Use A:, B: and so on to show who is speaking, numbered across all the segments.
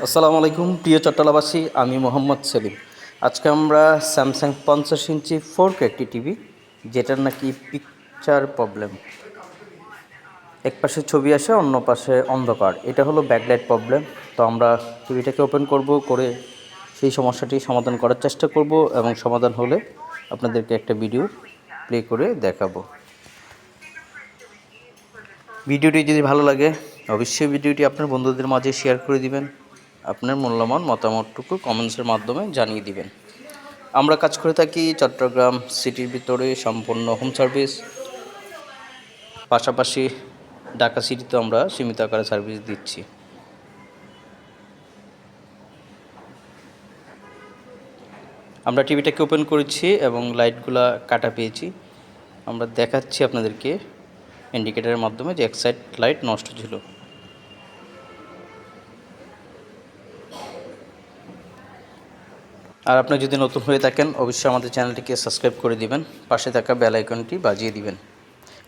A: আসসালামু আলাইকুম, প্রিয় চট্টলাবাসী, আমি মোহাম্মদ সেলিম। আজকে আমরা স্যামসাং পঞ্চাশ ইঞ্চি ফোর কে একটি টিভি যেটার নাকি পিকচার প্রবলেম এক পাশে ছবি আসে, অন্য পাশে অন্ধকার। এটা হলো ব্যাকলাইট প্রবলেম তো আমরা টিভিটাকে ওপেন করব, করে সেই সমস্যাটি সমাধান করার চেষ্টা করব এবং সমাধান হলে আপনাদেরকে একটা ভিডিও প্লে করে দেখাবো। ভিডিওটি যদি ভালো লাগে, অবশ্যই ভিডিওটি আপনার বন্ধুদের মাঝে শেয়ার করে দিবেন। আপনার মূল্যবান মতামতটুকু কমেন্টসের মাধ্যমে জানিয়ে দিবেন। আমরা কাজ করে থাকি চট্টগ্রাম সিটির ভিতরে সম্পূর্ণ হোম সার্ভিস পাশাপাশি ঢাকা সিটিতে আমরা সীমিত আকারে সার্ভিস দিচ্ছি। আমরা টিভিটাকে ওপেন করেছি এবং লাইটগুলা কাটা পেয়েছি। আমরা দেখাচ্ছি আপনাদেরকে ইন্ডিকেটারের মাধ্যমে যে এক সাইড লাইট নষ্ট ছিল। আর আপনি যদি নতুন হয়ে থাকেন, অবশ্যই আমাদের চ্যানেলটিকে সাবস্ক্রাইব করে দিবেন, পাশে থাকা বেল আইকনটি বাজিয়ে দিবেন।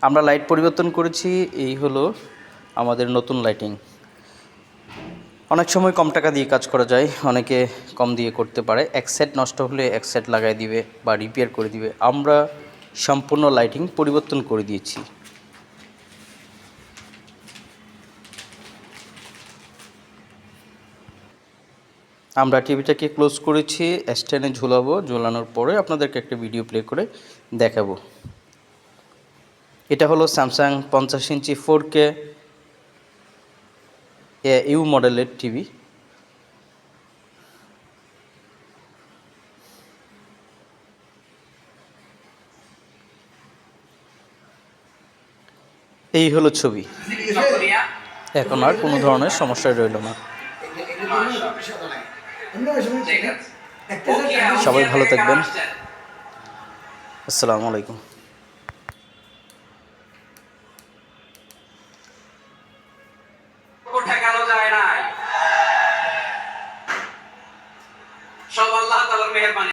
A: আমরা লাইট পরিবর্তন করেছি, এই হলো আমাদের নতুন লাইটিং অনেক সময় কম টাকা দিয়ে কাজ করা যায়, অনেকে কম দিয়ে করতে পারে। এক সেট নষ্ট হলে এক সেট লাগাই দিবে বা রিপেয়ার করে দিবে। আমরা সম্পূর্ণ লাইটিং পরিবর্তন করে দিয়েছি। আমরা টিভিটাকে ক্লোজ করেছি স্ট্যান্ডে ঝুলাবো, ঝুলানোর পরে আপনাদেরকে একটা ভিডিও প্লে করে দেখাবো। এটা হলো স্যামসাং পঞ্চাশ ইঞ্চি ফোর কে ইউ মডেলের টিভি। এই হলো ছবি। এখন আর কোনো ধরনের সমস্যা রইল না। সবাই ভালো থাকবেন। আসসালামু আলাইকুম সব আল্লাহ মেহরবানি।